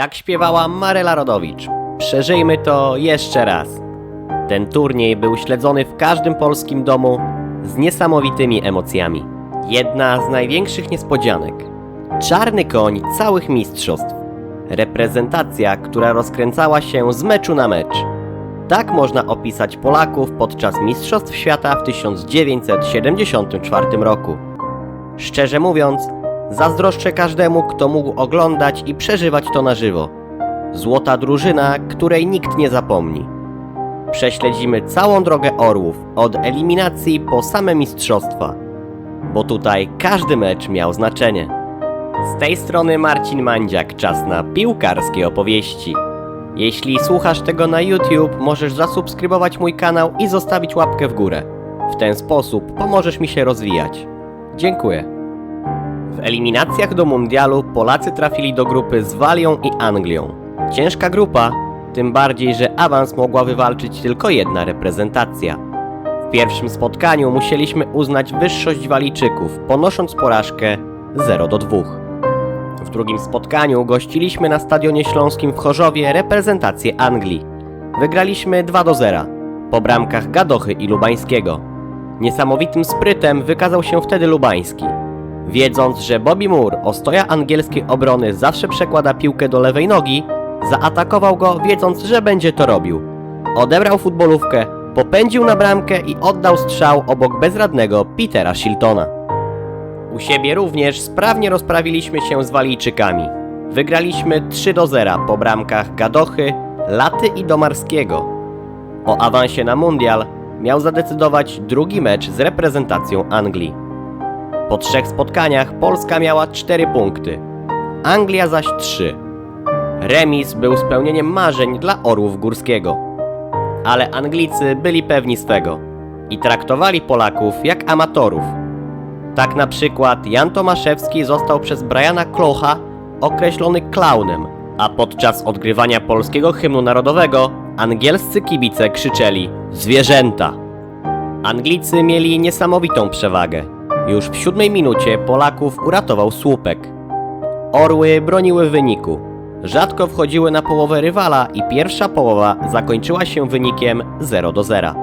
Jak śpiewała Maryla Rodowicz, przeżyjmy to jeszcze raz. Ten turniej był śledzony w każdym polskim domu z niesamowitymi emocjami. Jedna z największych niespodzianek. Czarny koń całych mistrzostw. Reprezentacja, która rozkręcała się z meczu na mecz. Tak można opisać Polaków podczas Mistrzostw Świata w 1974 roku. Szczerze mówiąc, zazdroszczę każdemu, kto mógł oglądać i przeżywać to na żywo. Złota drużyna, której nikt nie zapomni. Prześledzimy całą drogę Orłów, od eliminacji po same mistrzostwa. Bo tutaj każdy mecz miał znaczenie. Z tej strony Marcin Mandziak, czas na piłkarskie opowieści. Jeśli słuchasz tego na YouTube, możesz zasubskrybować mój kanał i zostawić łapkę w górę. W ten sposób pomożesz mi się rozwijać. Dziękuję. W eliminacjach do mundialu Polacy trafili do grupy z Walią i Anglią. Ciężka grupa, tym bardziej, że awans mogła wywalczyć tylko jedna reprezentacja. W pierwszym spotkaniu musieliśmy uznać wyższość Walijczyków, ponosząc porażkę 0 do 2. W drugim spotkaniu gościliśmy na Stadionie Śląskim w Chorzowie reprezentację Anglii. Wygraliśmy 2 do 0 po bramkach Gadochy i Lubańskiego. Niesamowitym sprytem wykazał się wtedy Lubański. Wiedząc, że Bobby Moore, ostoja angielskiej obrony, zawsze przekłada piłkę do lewej nogi, zaatakował go, wiedząc, że będzie to robił. Odebrał futbolówkę, popędził na bramkę i oddał strzał obok bezradnego Petera Shiltona. U siebie również sprawnie rozprawiliśmy się z Walijczykami. Wygraliśmy 3 do 0 po bramkach Gadochy, Laty i Domarskiego. O awansie na mundial miał zadecydować drugi mecz z reprezentacją Anglii. Po trzech spotkaniach Polska miała 4 punkty, Anglia zaś 3. Remis był spełnieniem marzeń dla Orłów Górskiego. Ale Anglicy byli pewni swego i traktowali Polaków jak amatorów. Tak na przykład Jan Tomaszewski został przez Briana Klocha określony klaunem, a podczas odgrywania polskiego hymnu narodowego angielscy kibice krzyczeli zwierzęta. Anglicy mieli niesamowitą przewagę. Już w siódmej minucie Polaków uratował słupek. Orły broniły wyniku. Rzadko wchodziły na połowę rywala i pierwsza połowa zakończyła się wynikiem 0 do 0.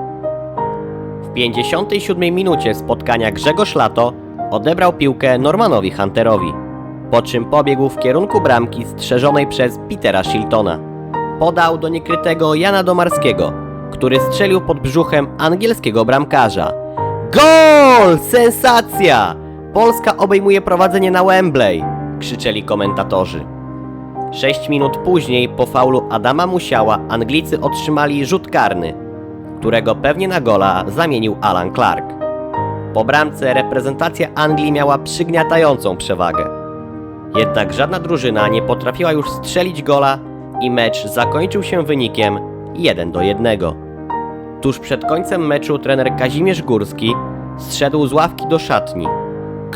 W 57 minucie spotkania Grzegorz Lato odebrał piłkę Normanowi Hunterowi, po czym pobiegł w kierunku bramki strzeżonej przez Petera Shiltona. Podał do niekrytego Jana Domarskiego, który strzelił pod brzuchem angielskiego bramkarza. Gol! Sensacja! Polska obejmuje prowadzenie na Wembley! krzyczeli komentatorzy. Sześć minut później po faulu Adama Musiała Anglicy otrzymali rzut karny, którego pewnie na gola zamienił Alan Clark. Po bramce reprezentacja Anglii miała przygniatającą przewagę. Jednak żadna drużyna nie potrafiła już strzelić gola i mecz zakończył się wynikiem 1 do 1. Tuż przed końcem meczu trener Kazimierz Górski zszedł z ławki do szatni.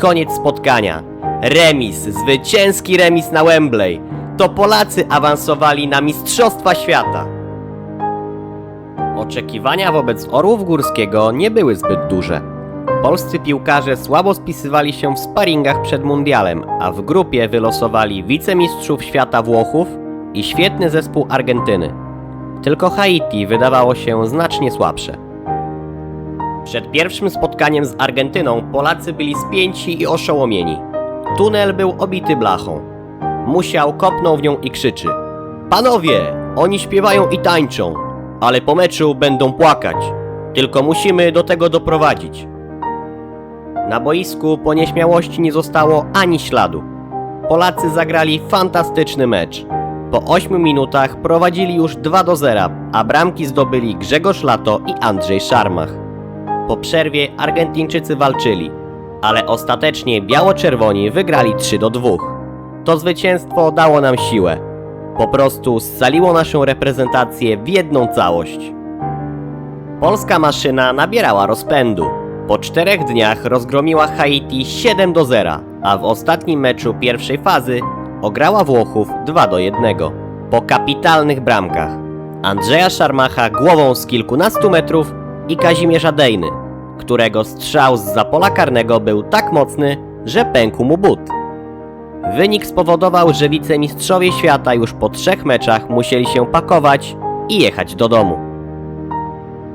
Koniec spotkania. Remis, zwycięski remis na Wembley. To Polacy awansowali na Mistrzostwa Świata. Oczekiwania wobec Orłów Górskiego nie były zbyt duże. Polscy piłkarze słabo spisywali się w sparingach przed mundialem, a w grupie wylosowali wicemistrzów świata Włochów i świetny zespół Argentyny. Tylko Haiti wydawało się znacznie słabsze. Przed pierwszym spotkaniem z Argentyną Polacy byli spięci i oszołomieni. Tunel był obity blachą. Musiał kopnął w nią i krzyczy: Panowie, oni śpiewają i tańczą, ale po meczu będą płakać. Tylko musimy do tego doprowadzić. Na boisku po nieśmiałości nie zostało ani śladu. Polacy zagrali fantastyczny mecz. Po 8 minutach prowadzili już 2 do 0, a bramki zdobyli Grzegorz Lato i Andrzej Szarmach. Po przerwie Argentyńczycy walczyli, ale ostatecznie biało-czerwoni wygrali 3 do 2. To zwycięstwo dało nam siłę. Po prostu scaliło naszą reprezentację w jedną całość. Polska maszyna nabierała rozpędu. Po czterech dniach rozgromiła Haiti 7 do 0, a w ostatnim meczu pierwszej fazy ograła Włochów 2 do 1. Po kapitalnych bramkach Andrzeja Szarmacha głową z kilkunastu metrów i Kazimierza Dejny, którego strzał z pola karnego był tak mocny, że pękł mu but. Wynik spowodował, że wicemistrzowie świata już po trzech meczach musieli się pakować i jechać do domu.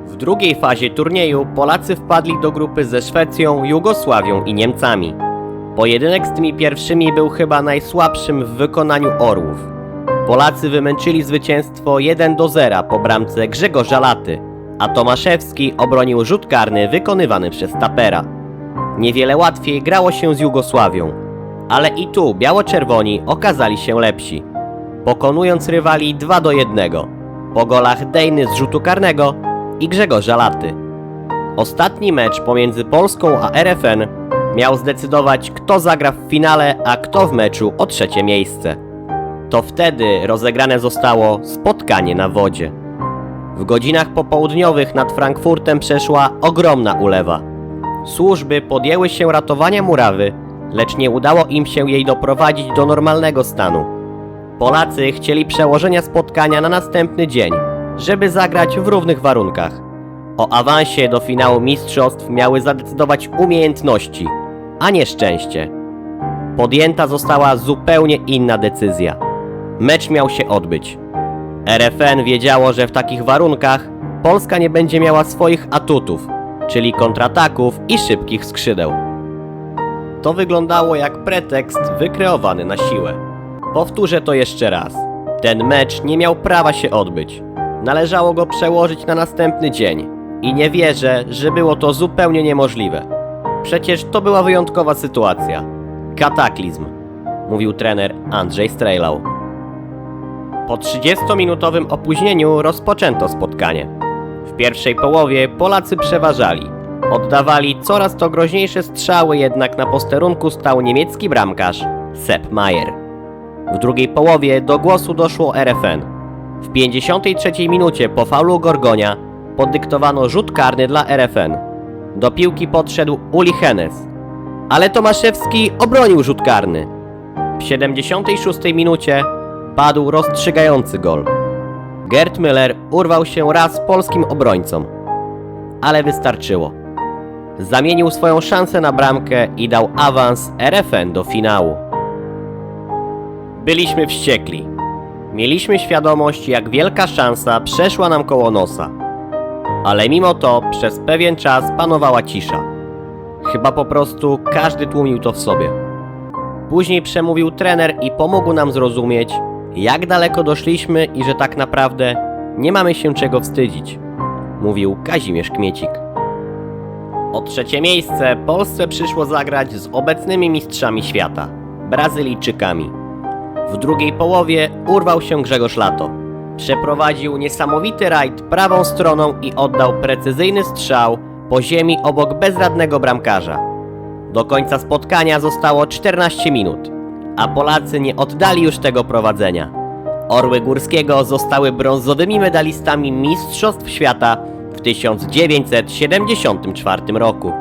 W drugiej fazie turnieju Polacy wpadli do grupy ze Szwecją, Jugosławią i Niemcami. Pojedynek z tymi pierwszymi był chyba najsłabszym w wykonaniu Orłów. Polacy wymęczyli zwycięstwo 1 do 0 po bramce Grzegorza Laty, a Tomaszewski obronił rzut karny wykonywany przez Tapera. Niewiele łatwiej grało się z Jugosławią, ale i tu biało-czerwoni okazali się lepsi, pokonując rywali 2 do 1 po golach Dejny z rzutu karnego i Grzegorza Laty. Ostatni mecz pomiędzy Polską a RFN miał zdecydować, kto zagra w finale, a kto w meczu o trzecie miejsce. To wtedy rozegrane zostało spotkanie na wodzie. W godzinach popołudniowych nad Frankfurtem przeszła ogromna ulewa. Służby podjęły się ratowania murawy, lecz nie udało im się jej doprowadzić do normalnego stanu. Polacy chcieli przełożenia spotkania na następny dzień, żeby zagrać w równych warunkach. O awansie do finału mistrzostw miały zadecydować umiejętności, a nie szczęście. Podjęta została zupełnie inna decyzja. Mecz miał się odbyć. RFN wiedziało, że w takich warunkach Polska nie będzie miała swoich atutów, czyli kontrataków i szybkich skrzydeł. To wyglądało jak pretekst wykreowany na siłę. Powtórzę to jeszcze raz. Ten mecz nie miał prawa się odbyć. Należało go przełożyć na następny dzień. I nie wierzę, że było to zupełnie niemożliwe. Przecież to była wyjątkowa sytuacja. Kataklizm, mówił trener Andrzej Strejlał. Po 30-minutowym opóźnieniu rozpoczęto spotkanie. W pierwszej połowie Polacy przeważali. Oddawali coraz to groźniejsze strzały, jednak na posterunku stał niemiecki bramkarz Sepp Maier. W drugiej połowie do głosu doszło RFN. W 53 minucie po faulu Gorgonia podyktowano rzut karny dla RFN. Do piłki podszedł Uli Hennes, ale Tomaszewski obronił rzut karny. W 76 minucie padł rozstrzygający gol. Gerd Müller urwał się raz polskim obrońcom, ale wystarczyło. Zamienił swoją szansę na bramkę i dał awans RFN do finału. Byliśmy wściekli. Mieliśmy świadomość, jak wielka szansa przeszła nam koło nosa. Ale mimo to przez pewien czas panowała cisza. Chyba po prostu każdy tłumił to w sobie. Później przemówił trener i pomógł nam zrozumieć, jak daleko doszliśmy i że tak naprawdę nie mamy się czego wstydzić, mówił Kazimierz Kmiecik. O trzecie miejsce Polsce przyszło zagrać z obecnymi mistrzami świata, Brazylijczykami. W drugiej połowie urwał się Grzegorz Lato. Przeprowadził niesamowity rajd prawą stroną i oddał precyzyjny strzał po ziemi obok bezradnego bramkarza. Do końca spotkania zostało 14 minut, a Polacy nie oddali już tego prowadzenia. Orły Górskiego zostały brązowymi medalistami Mistrzostw Świata w 1974 roku.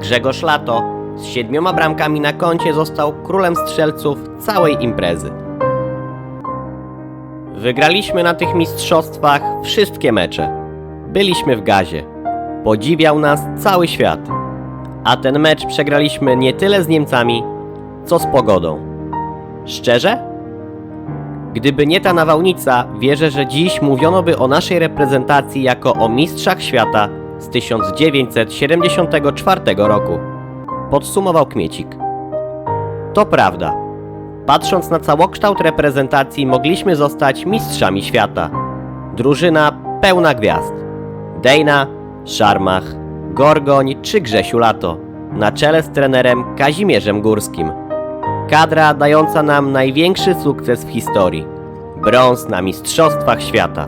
Grzegorz Lato z siedmioma bramkami na koncie został królem strzelców całej imprezy. Wygraliśmy na tych mistrzostwach wszystkie mecze. Byliśmy w gazie. Podziwiał nas cały świat. A ten mecz przegraliśmy nie tyle z Niemcami, co z pogodą. Szczerze? Gdyby nie ta nawałnica, wierzę, że dziś mówiono by o naszej reprezentacji jako o mistrzach świata z 1974 roku. Podsumował Kmiecik. To prawda. Patrząc na całokształt reprezentacji, mogliśmy zostać mistrzami świata. Drużyna pełna gwiazd. Dejna, Szarmach, Gorgoń czy Grzesiu Lato. Na czele z trenerem Kazimierzem Górskim. Kadra dająca nam największy sukces w historii. Brąz na Mistrzostwach Świata.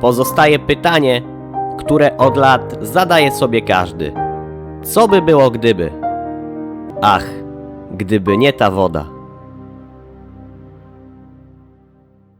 Pozostaje pytanie, które od lat zadaje sobie każdy. Co by było gdyby? Ach, gdyby nie ta woda.